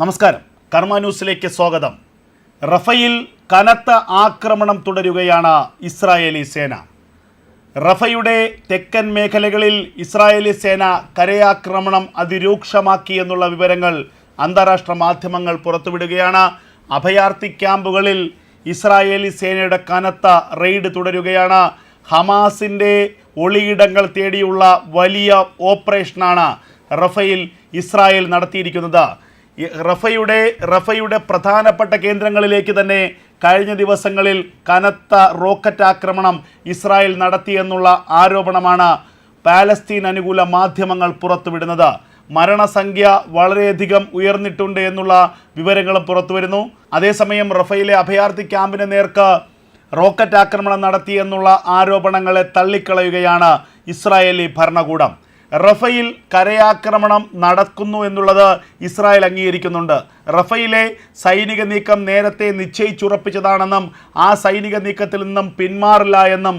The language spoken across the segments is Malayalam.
നമസ്കാരം. കർമ്മ ന്യൂസിലേക്ക് സ്വാഗതം. റഫയിൽ കനത്ത ആക്രമണം തുടരുകയാണ് ഇസ്രായേലി സേന. റഫയുടെ തെക്കൻ മേഖലകളിൽ ഇസ്രായേലി സേന കരയാക്രമണം അതിരൂക്ഷമാക്കി എന്നുള്ള വിവരങ്ങൾ അന്താരാഷ്ട്ര മാധ്യമങ്ങൾ പുറത്തുവിടുകയാണ്. അഭയാർത്ഥി ക്യാമ്പുകളിൽ ഇസ്രായേലി സേനയുടെ കനത്ത റെയ്ഡ് തുടരുകയാണ്. ഹമാസിന്റെ ഒളിയിടങ്ങൾ തേടിയുള്ള വലിയ ഓപ്പറേഷനാണ് റഫയിൽ ഇസ്രായേൽ നടത്തിയിരിക്കുന്നത്. റഫയുടെ റഫയുടെ പ്രധാനപ്പെട്ട കേന്ദ്രങ്ങളിലേക്ക് തന്നെ കഴിഞ്ഞ ദിവസങ്ങളിൽ കനത്ത റോക്കറ്റ് ആക്രമണം ഇസ്രായേൽ നടത്തിയെന്നുള്ള ആരോപണമാണ് പാലസ്തീൻ അനുകൂല മാധ്യമങ്ങൾ പുറത്തുവിടുന്നത്. മരണസംഖ്യ വളരെയധികം ഉയർന്നിട്ടുണ്ട് എന്നുള്ള വിവരങ്ങളും പുറത്തുവരുന്നു. അതേസമയം റഫയിലെ അഭയാർത്ഥി ക്യാമ്പിന് നേർക്ക് റോക്കറ്റ് ആക്രമണം നടത്തിയെന്നുള്ള ആരോപണങ്ങളെ തള്ളിക്കളയുകയാണ് ഇസ്രായേലി ഭരണകൂടം. റഫയിൽ കരയാക്രമണം നടക്കുന്നു എന്നുള്ളത് ഇസ്രായേൽ അംഗീകരിക്കുന്നുണ്ട്. റഫയിലെ സൈനിക നീക്കം നേരത്തെ നിശ്ചയിച്ചുറപ്പിച്ചതാണെന്നും ആ സൈനിക നീക്കത്തിൽ നിന്നും പിന്മാറില്ല എന്നും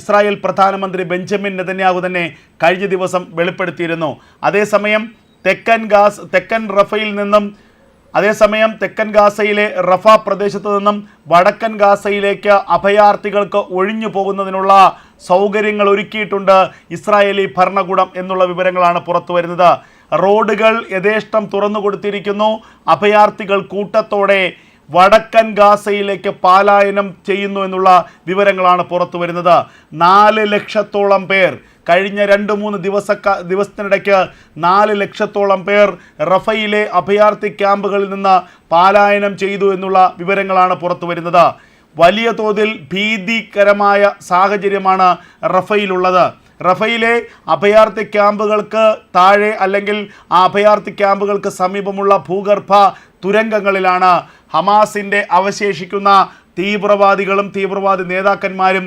ഇസ്രായേൽ പ്രധാനമന്ത്രി ബെഞ്ചമിൻ നെതന്യാഹു തന്നെ കഴിഞ്ഞ ദിവസം വെളിപ്പെടുത്തിയിരുന്നു. അതേസമയം തെക്കൻ ഗാസ് തെക്കൻ റഫയിൽ നിന്നും അതേസമയം തെക്കൻ ഗാസയിലെ റഫ പ്രദേശത്തു നിന്നും വടക്കൻ ഗാസയിലേക്ക് അഭയാർത്ഥികൾക്ക് ഒഴിഞ്ഞു പോകുന്നതിനുള്ള സൗകര്യങ്ങൾ ഒരുക്കിയിട്ടുണ്ട് ഇസ്രായേലി ഭരണകൂടം എന്നുള്ള വിവരങ്ങളാണ് പുറത്തു വരുന്നത്. റോഡുകൾ യഥേഷ്ടം തുറന്നു കൊടുത്തിരിക്കുന്നു. അഭയാർത്ഥികൾ കൂട്ടത്തോടെ വടക്കൻ ഗാസയിലേക്ക് പാലായനം ചെയ്യുന്നു എന്നുള്ള വിവരങ്ങളാണ് പുറത്തു വരുന്നത്. നാല് ലക്ഷത്തോളം പേർ കഴിഞ്ഞ രണ്ട് മൂന്ന് ദിവസ ദിവസത്തിനിടയ്ക്ക് നാല് ലക്ഷത്തോളം പേർ റഫയിലെ അഭയാർത്ഥി ക്യാമ്പുകളിൽ നിന്ന് പാലായനം ചെയ്തു എന്നുള്ള വിവരങ്ങളാണ് പുറത്തു വരുന്നത്. വലിയ തോതിൽ ഭീതികരമായ സാഹചര്യമാണ് റഫയിലുള്ളത്. റഫയിലെ അഭയാർത്ഥി ക്യാമ്പുകൾക്ക് താഴെ അല്ലെങ്കിൽ ആ അഭയാർത്ഥി ക്യാമ്പുകൾക്ക് സമീപമുള്ള ഭൂഗർഭ തുരങ്കങ്ങളിലാണ് ഹമാസിന്റെ അവശേഷിക്കുന്ന തീവ്രവാദികളും തീവ്രവാദി നേതാക്കന്മാരും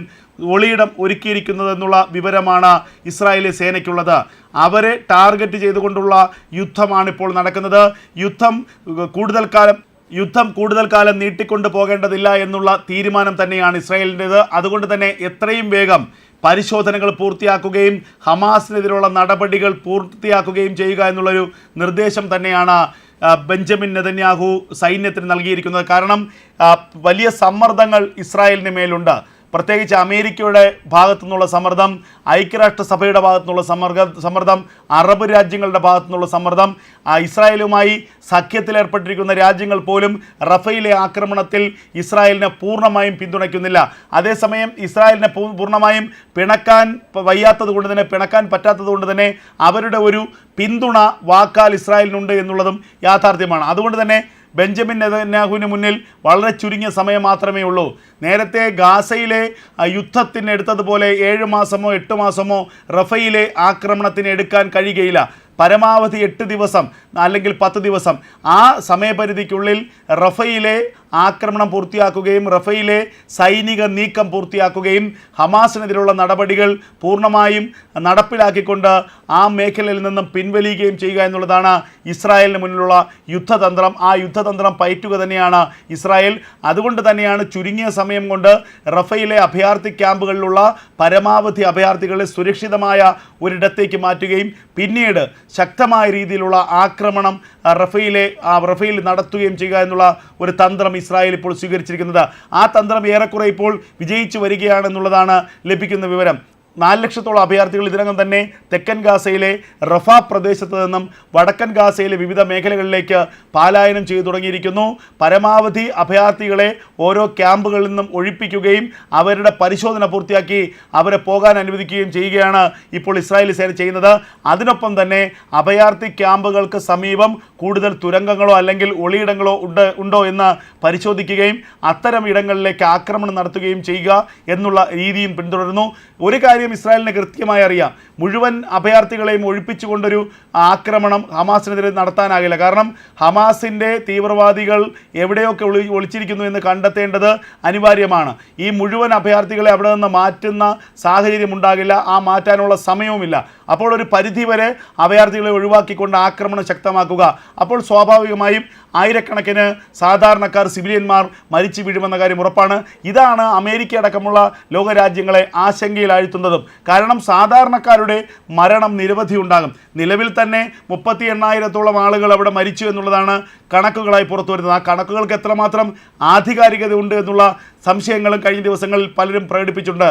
ഒളിയിടം ഒരുക്കിയിരിക്കുന്നതെന്നുള്ള വിവരമാണ് ഇസ്രായേലി സേനയ്ക്കുള്ളത്. അവരെ ടാർഗറ്റ് ചെയ്തുകൊണ്ടുള്ള യുദ്ധമാണിപ്പോൾ നടക്കുന്നത്. യുദ്ധം കൂടുതൽ കാലം യുദ്ധം കൂടുതൽ കാലം നീട്ടിക്കൊണ്ടു പോകേണ്ടതില്ല എന്നുള്ള തീരുമാനം തന്നെയാണ് ഇസ്രായേലിന്റേത്. അതുകൊണ്ട് തന്നെ എത്രയും വേഗം പരിശോധനകൾ പൂർത്തിയാക്കുകയും ഹമാസിനെതിരെയുള്ള നടപടികൾ പൂർത്തിയാക്കുകയും ചെയ്യുക എന്നുള്ളൊരു നിർദ്ദേശം തന്നെയാണ് ബെഞ്ചമിൻ നെതന്യാഹു സൈന്യത്തിന് നൽകിയിരിക്കുന്നത്. കാരണം വലിയ സമ്മർദ്ദങ്ങൾ ഇസ്രായേലിന് മേലുണ്ട്. പ്രത്യേകിച്ച് അമേരിക്കയുടെ ഭാഗത്തു നിന്നുള്ള സമ്മർദ്ദം ഐക്യരാഷ്ട്രസഭയുടെ ഭാഗത്തു നിന്നുള്ള സമ്മർദ്ദ സമ്മർദ്ദം അറബ് രാജ്യങ്ങളുടെ ഭാഗത്തു നിന്നുള്ള സമ്മർദ്ദം ഇസ്രായേലുമായി സഖ്യത്തിലേർപ്പെട്ടിരിക്കുന്ന രാജ്യങ്ങൾ പോലും റഫയിലെ ആക്രമണത്തിൽ ഇസ്രായേലിനെ പൂർണമായും പിന്തുണയ്ക്കുന്നില്ല. അതേസമയം ഇസ്രായേലിനെ പൂർണമായും പിണക്കാൻ വയ്യാത്തത് കൊണ്ട് തന്നെ പിണക്കാൻ പറ്റാത്തത് കൊണ്ട് തന്നെ അവരുടെ ഒരു പിന്തുണ വാക്കാൽ ഇസ്രായേലിനുണ്ട് എന്നുള്ളതും യാഥാർത്ഥ്യമാണ്. അതുകൊണ്ട് തന്നെ ബെഞ്ചമിൻ നെതന്യാഹുവിന് മുന്നിൽ വളരെ ചുരുങ്ങിയ സമയം മാത്രമേ ഉള്ളൂ. നേരത്തെ ഗാസയിലെ യുദ്ധത്തിന് എടുത്തതുപോലെ ഏഴ് മാസമോ എട്ട് മാസമോ റഫയിലെ ആക്രമണത്തിന് എടുക്കാൻ കഴിയുകയില്ല. പരമാവധി എട്ട് ദിവസം അല്ലെങ്കിൽ പത്ത് ദിവസം. ആ സമയപരിധിക്കുള്ളിൽ റഫയിലെ ആക്രമണം പൂർത്തിയാക്കുകയും റഫയിലെ സൈനിക നീക്കം പൂർത്തിയാക്കുകയും ഹമാസിനെതിരെയുള്ള നടപടികൾ പൂർണമായും നടപ്പിലാക്കിക്കൊണ്ട് ആ മേഖലയിൽ നിന്നും പിൻവലിയുകയും ചെയ്യുക എന്നുള്ളതാണ് ഇസ്രായേലിന് മുന്നിലുള്ള യുദ്ധതന്ത്രം. ആ യുദ്ധതന്ത്രം പയറ്റുക തന്നെയാണ് ഇസ്രായേൽ. അതുകൊണ്ട് തന്നെയാണ് ചുരുങ്ങിയ സമയം കൊണ്ട് റഫയിലെ അഭയാർത്ഥി ക്യാമ്പുകളിലുള്ള പരമാവധി അഭയാർത്ഥികളെ സുരക്ഷിതമായ ഒരിടത്തേക്ക് മാറ്റുകയും പിന്നീട് ശക്തമായ രീതിയിലുള്ള ആക്രമണം റഫയിലെ റഫയിൽ നടത്തുകയും ചെയ്യുക എന്നുള്ള ഒരു തന്ത്രം ഇസ്രായേൽ ഇപ്പോൾ സ്വീകരിച്ചിരിക്കുന്നത്. ആ തന്ത്രം ഏറെക്കുറെ ഇപ്പോൾ വിജയിച്ചു വരികയാണെന്നുള്ളതാണ് ലഭിക്കുന്ന വിവരം. നാല് ലക്ഷത്തോളം അഭയാർത്ഥികൾ ഇതിനകം തന്നെ തെക്കൻ ഗാസയിലെ റഫ പ്രദേശത്ത് നിന്നും വടക്കൻ ഗാസയിലെ വിവിധ മേഖലകളിലേക്ക് പാലായനം ചെയ്തു തുടങ്ങിയിരിക്കുന്നു. പരമാവധി അഭയാർത്ഥികളെ ഓരോ ക്യാമ്പുകളിൽ നിന്നും ഒഴിപ്പിക്കുകയും അവരുടെ പരിശോധന പൂർത്തിയാക്കി അവരെ പോകാൻ അനുവദിക്കുകയും ചെയ്യുകയാണ് ഇപ്പോൾ ഇസ്രായേലി സേന ചെയ്യുന്നത്. അതിനൊപ്പം തന്നെ അഭയാർത്ഥി ക്യാമ്പുകൾക്ക് സമീപം കൂടുതൽ തുരങ്കങ്ങളോ അല്ലെങ്കിൽ ഒളിയിടങ്ങളോ ഉണ്ട് ഉണ്ടോ എന്ന് പരിശോധിക്കുകയും അത്തരം ഇടങ്ങളിലേക്ക് ആക്രമണം നടത്തുകയും ചെയ്യുക എന്നുള്ള രീതിയും പിന്തുടരുന്നു. ഒരു കാര്യം ഇസ്രായേലിന് കൃത്യമായി അറിയാം. മുഴുവൻ അഭയാർത്ഥികളെയും ഒഴിപ്പിച്ചുകൊണ്ടൊരു ആക്രമണം ഹമാസിനെതിരെ നടത്താനാകില്ല. കാരണം ഹമാസിന്റെ തീവ്രവാദികൾ എവിടെയൊക്കെ ഒളി ഒളിച്ചിരിക്കുന്നു എന്ന് കണ്ടെത്തേണ്ടത് അനിവാര്യമാണ്. ഈ മുഴുവൻ അഭയാർത്ഥികളെ അവിടെ നിന്ന് മാറ്റുന്ന സാഹചര്യം ഉണ്ടാകില്ല. ആ മാറ്റാനുള്ള സമയവുമില്ല. അപ്പോൾ ഒരു പരിധിവരെ അഭയാർത്ഥികളെ ഒഴിവാക്കിക്കൊണ്ട് ആക്രമണം ശക്തമാക്കുക. അപ്പോൾ സ്വാഭാവികമായും ആയിരക്കണക്കിന് സാധാരണക്കാർ സിവിലിയന്മാർ മരിച്ചു വീഴുമെന്ന കാര്യം ഉറപ്പാണ്. ഇതാണ് അമേരിക്ക അടക്കമുള്ള ലോകരാജ്യങ്ങളെ ആശങ്കയിലാഴ്ത്തുന്നത്. എന്നുള്ളതും കാരണം സാധാരണക്കാരുടെ മരണം നിരവധി ഉണ്ടാകും. നിലവിൽ തന്നെ മുപ്പത്തി എണ്ണായിരത്തോളം ആളുകൾ അവിടെ മരിച്ചു എന്നുള്ളതാണ് കണക്കുകളായി പുറത്തു വരുന്നത്. ആ കണക്കുകൾക്ക് എത്രമാത്രം ആധികാരികത ഉണ്ട് എന്നുള്ള സംശയങ്ങളും കഴിഞ്ഞ ദിവസങ്ങളിൽ പലരും പ്രകടിപ്പിച്ചിട്ടുണ്ട്.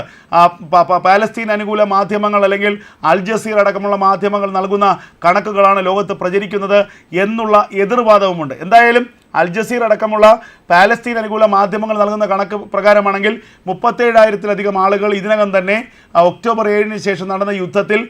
പാലസ്തീൻ അനുകൂല മാധ്യമങ്ങൾ അല്ലെങ്കിൽ അൽ ജസീർ അടക്കമുള്ള മാധ്യമങ്ങൾ നൽകുന്ന കണക്കുകളാണ് ലോകത്ത് പ്രചരിക്കുന്നത് എന്നുള്ള എതിർവാദവുമുണ്ട്. എന്തായാലും അൽ ജസീർ അടക്കമുള്ള പാലസ്തീൻ അനുകൂല മാധ്യമങ്ങൾ നൽകുന്ന കണക്ക് പ്രകാരമാണെങ്കിൽ മുപ്പത്തേഴായിരത്തിലധികം ആളുകൾ ഇതിനകം തന്നെ ഒക്ടോബർ ഏഴിന് ശേഷം നടന്ന യുദ്ധത്തിൽ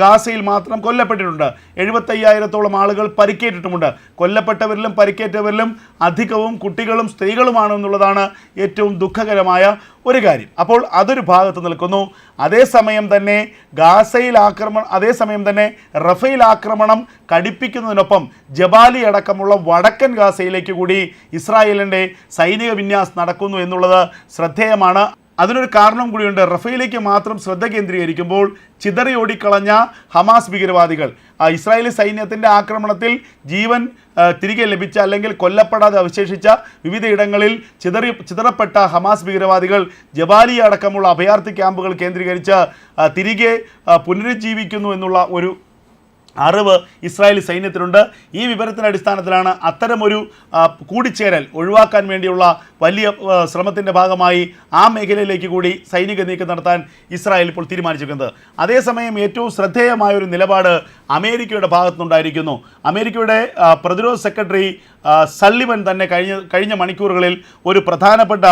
ഗാസയിൽ മാത്രം കൊല്ലപ്പെട്ടിട്ടുണ്ട്. എഴുപത്തയ്യായിരത്തോളം ആളുകൾ പരിക്കേറ്റിട്ടുമുണ്ട്. കൊല്ലപ്പെട്ടവരിലും പരിക്കേറ്റവരിലും അധികവും കുട്ടികളും സ്ത്രീകളുമാണ് എന്നുള്ളതാണ് ഏറ്റവും ദുഃഖകരമായ ഒരു കാര്യം. അപ്പോൾ അതൊരു ഭാഗത്ത് നിൽക്കുന്നു. അതേസമയം തന്നെ ഗാസയിൽ ആക്രമണം അതേസമയം തന്നെ റഫേൽ ആക്രമണം കടിപ്പിക്കുന്നതിനൊപ്പം ജബാലി അടക്കമുള്ള വടക്കൻ ഗാസയിലേക്ക് കൂടി ഇസ്രായേലിന്റെ സൈനിക വിന്യാസം നടക്കുന്നു എന്നുള്ളത് ശ്രദ്ധേയമാണ്. അതിനൊരു കാരണം കൂടിയുണ്ട്. റഫേലേക്ക് മാത്രം ശ്രദ്ധ കേന്ദ്രീകരിക്കുമ്പോൾ ചിതറിയോടിക്കളഞ്ഞ ഹമാസ് ഭീകരവാദികൾ. ഇസ്രായേലി സൈന്യത്തിന്റെ ആക്രമണത്തിൽ ജീവൻ തിരികെ ലഭിച്ച അല്ലെങ്കിൽ കൊല്ലപ്പെടാതെ അവശേഷിച്ച വിവിധയിടങ്ങളിൽ ചിതറി ചിതറപ്പെട്ട ഹമാസ് ഭീകരവാദികൾ ജബാലി അടക്കമുള്ള അഭയാർത്ഥി ക്യാമ്പുകൾ കേന്ദ്രീകരിച്ച് തിരികെ പുനരുജ്ജീവിക്കുന്നു എന്നുള്ള ഒരു അറിവ് ഇസ്രായേലി സൈന്യത്തിനുണ്ട്. ഈ വിവരത്തിന്റെ അടിസ്ഥാനത്തിലാണ് അത്തരമൊരു കൂടിച്ചേരൽ ഒഴിവാക്കാൻ വേണ്ടിയുള്ള വലിയ ശ്രമത്തിന്റെ ഭാഗമായി ആ മേഖലയിലേക്ക് കൂടി സൈനിക നീക്കം നടത്താൻ ഇസ്രായേൽ ഇപ്പോൾ തീരുമാനിച്ചിരിക്കുന്നത്. അതേസമയം ഏറ്റവും ശ്രദ്ധേയമായ ഒരു നിലപാട് അമേരിക്കയുടെ ഭാഗത്തുനിന്നുണ്ടായിരിക്കുന്നു. അമേരിക്കയുടെ പ്രതിരോധ സെക്രട്ടറി സള്ളിവൻ തന്നെ കഴിഞ്ഞ കഴിഞ്ഞ മണിക്കൂറുകളിൽ ഒരു പ്രധാനപ്പെട്ട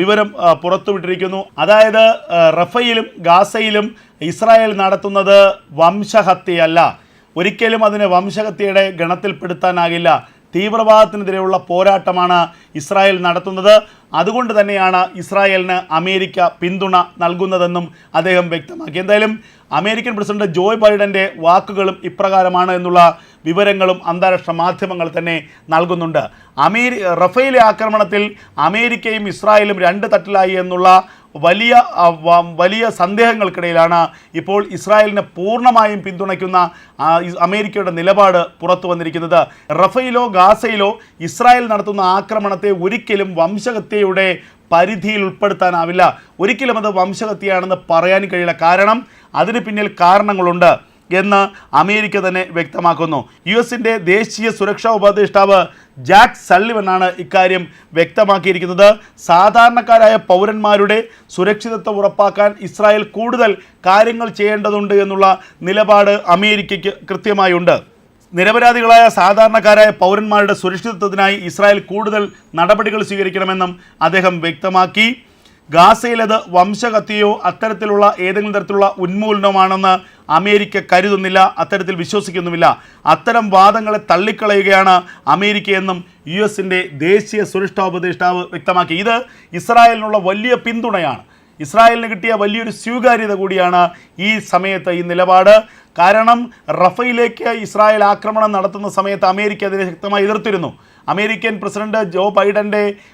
വിവരം പുറത്തുവിട്ടിരിക്കുന്നു. അതായത് റഫയിലും ഗാസയിലും ഇസ്രായേൽ നടത്തുന്നത് വംശഹത്യയല്ല. ഒരിക്കലും അതിനെ വംശഹത്യയുടെ ഗണത്തിൽപ്പെടുത്താനാകില്ല. തീവ്രവാദത്തിനെതിരെയുള്ള പോരാട്ടമാണ് ഇസ്രായേൽ നടത്തുന്നത്. അതുകൊണ്ട് തന്നെയാണ് ഇസ്രായേലിന് അമേരിക്ക പിന്തുണ നൽകുന്നതെന്നും അദ്ദേഹം വ്യക്തമാക്കി. എന്തായാലും അമേരിക്കൻ പ്രസിഡന്റ് ജോയ് ബൈഡന്റെ വാക്കുകളും ഇപ്രകാരമാണ് എന്നുള്ള വിവരങ്ങളും അന്താരാഷ്ട്ര മാധ്യമങ്ങൾ തന്നെ നൽകുന്നുണ്ട്. അമേരി റഫേലെ ആക്രമണത്തിൽ അമേരിക്കയും ഇസ്രായേലും രണ്ട് തട്ടിലായി എന്നുള്ള വലിയ വലിയ സന്ദേഹങ്ങൾക്കിടയിലാണ് ഇപ്പോൾ ഇസ്രായേലിനെ പൂർണമായും പിന്തുണയ്ക്കുന്ന അമേരിക്കയുടെ നിലപാട് പുറത്തു വന്നിരിക്കുന്നത്. റഫയിലോ ഗാസയിലോ ഇസ്രായേൽ നടത്തുന്ന ആക്രമണത്തെ ഒരിക്കലും വംശഹത്യയുടെ പരിധിയിൽ ഉൾപ്പെടുത്താനാവില്ല. ഒരിക്കലും അത് വംശഹത്യയാണെന്ന് പറയാൻ കഴിയില്ല. കാരണം അതിന് പിന്നിൽ കാരണങ്ങളുണ്ട്. എന്ന് അമേരിക്ക തന്നെ വ്യക്തമാക്കുന്നു. യു എസിന്റെ ദേശീയ സുരക്ഷാ ഉപദേഷ്ടാവ് ജാക്ക് സള്ളിവനാണ് ഇക്കാര്യം വ്യക്തമാക്കിയിരിക്കുന്നത്. സാധാരണക്കാരായ പൗരന്മാരുടെ സുരക്ഷിതത്വം ഉറപ്പാക്കാൻ ഇസ്രായേൽ കൂടുതൽ കാര്യങ്ങൾ ചെയ്യേണ്ടതുണ്ട് എന്നുള്ള നിലപാട് അമേരിക്കയ്ക്ക് കൃത്യമായുണ്ട്. നിരപരാധികളായ സാധാരണക്കാരായ പൗരന്മാരുടെ സുരക്ഷിതത്വത്തിനായി ഇസ്രായേൽ കൂടുതൽ നടപടികൾ സ്വീകരിക്കണമെന്നും അദ്ദേഹം വ്യക്തമാക്കി. ഗാസയിലത് വംശഹത്യയോ അത്തരത്തിലുള്ള ഏതെങ്കിലും തരത്തിലുള്ള ഉന്മൂലനമാണെന്ന് അമേരിക്ക കരുതുന്നില്ല അത്തരത്തിൽ വിശ്വസിക്കുന്നുമില്ല. അത്തരം വാദങ്ങളെ തള്ളിക്കളയുകയാണ് അമേരിക്കയെന്നും യു എസിന്റെ ദേശീയ സുരക്ഷാ ഉപദേഷ്ടാവ് വ്യക്തമാക്കി. ഇത് ഇസ്രായേലിനുള്ള വലിയ പിന്തുണയാണ്. ഇസ്രായേലിന് കിട്ടിയ വലിയൊരു സ്വീകാര്യത കൂടിയാണ് ഈ സമയത്ത് ഈ നിലപാട്. കാരണം റഫയിലേക്ക് ഇസ്രായേൽ ആക്രമണം നടത്തുന്ന സമയത്ത് അമേരിക്ക അതിനെ ശക്തമായി എതിർത്തിരുന്നു. അമേരിക്കൻ പ്രസിഡന്റ് ജോ ബൈഡന്റെ ആ,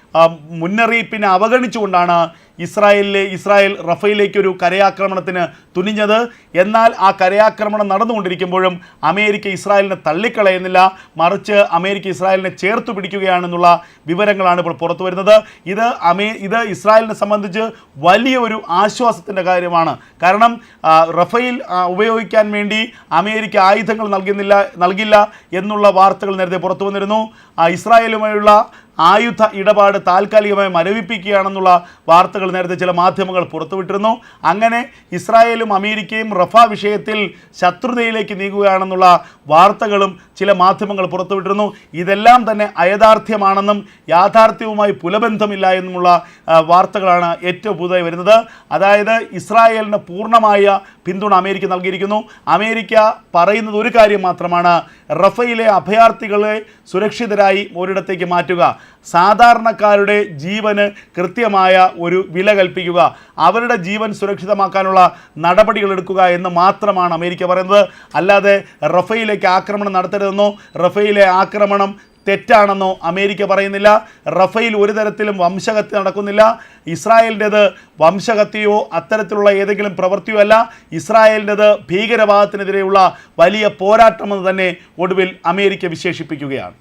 മുന്നറിയിപ്പിനെ അവഗണിച്ചുകൊണ്ടാണ് ഇസ്രായേലിലെ ഇസ്രായേൽ റഫയിലേക്ക് ഒരു കരയാക്രമണത്തിന് തുനിഞ്ഞത്. എന്നാൽ ആ കരയാക്രമണം നടന്നുകൊണ്ടിരിക്കുമ്പോഴും അമേരിക്ക ഇസ്രായേലിനെ തള്ളിക്കളയുന്നില്ല. മറിച്ച് അമേരിക്ക ഇസ്രായേലിനെ ചേർത്ത് പിടിക്കുകയാണെന്നുള്ള വിവരങ്ങളാണ് ഇപ്പോൾ പുറത്തു വരുന്നത്. ഇത് അമേ ഇത് ഇസ്രായേലിനെ സംബന്ധിച്ച് വലിയ ഒരു ആശ്വാസത്തിന്റെ കാര്യമാണ്. കാരണം റഫയിൽ ഉപയോഗിക്കാൻ വേണ്ടി അമേരിക്ക ആയുധങ്ങൾ നൽകുന്നില്ല നൽകില്ല എന്നുള്ള വാർത്തകൾ നേരത്തെ പുറത്തു വന്നിരുന്നു. ഇസ്രായേലുമായുള്ള ആയുധ ഇടപാട് താൽക്കാലികമായി മരവിപ്പിക്കുകയാണെന്നുള്ള വാർത്തകൾ നേരത്തെ ചില മാധ്യമങ്ങൾ പുറത്തുവിട്ടിരുന്നു. അങ്ങനെ ഇസ്രായേലും അമേരിക്കയും റഫ വിഷയത്തിൽ ശത്രുതയിലേക്ക് നീങ്ങുകയാണെന്നുള്ള വാർത്തകളും ചില മാധ്യമങ്ങൾ പുറത്തുവിട്ടിരുന്നു. ഇതെല്ലാം തന്നെ അയഥാർത്ഥ്യമാണെന്നും യാഥാർത്ഥ്യവുമായി പുലബന്ധമില്ല എന്നുമുള്ള വാർത്തകളാണ് ഏറ്റവും പുതുതായി വരുന്നത്. അതായത് ഇസ്രായേലിന് പൂർണമായ പിന്തുണ അമേരിക്ക നൽകിയിരിക്കുന്നു. അമേരിക്ക പറയുന്നത് ഒരു കാര്യം മാത്രമാണ്. റഫയിലെ അഭയാർത്ഥികളെ സുരക്ഷിതരായി ഒരിടത്തേക്ക് മാറ്റുക. സാധാരണക്കാരുടെ ജീവന് കൃത്യമായ ഒരു വില കൽപ്പിക്കുക അവരുടെ ജീവൻ സുരക്ഷിതമാക്കാനുള്ള നടപടികൾ എടുക്കുക എന്ന് മാത്രമാണ് അമേരിക്ക പറയുന്നത്. അല്ലാതെ റഫയിലേക്ക് ആക്രമണം നടത്തരുതെന്നോ റഫയിലെ ആക്രമണം തെറ്റാണെന്നോ അമേരിക്ക പറയുന്നില്ല. റഫയിൽ ഒരു തരത്തിലും വംശഹത്യ നടക്കുന്നില്ല. ഇസ്രായേലിന്റെത് വംശഹത്യയോ അത്തരത്തിലുള്ള ഏതെങ്കിലും പ്രവൃത്തിയോ അല്ല. ഇസ്രായേലിന്റെത് ഭീകരവാദത്തിനെതിരെയുള്ള വലിയ പോരാട്ടമെന്ന് തന്നെ ഒടുവിൽ അമേരിക്ക വിശേഷിപ്പിക്കുകയാണ്.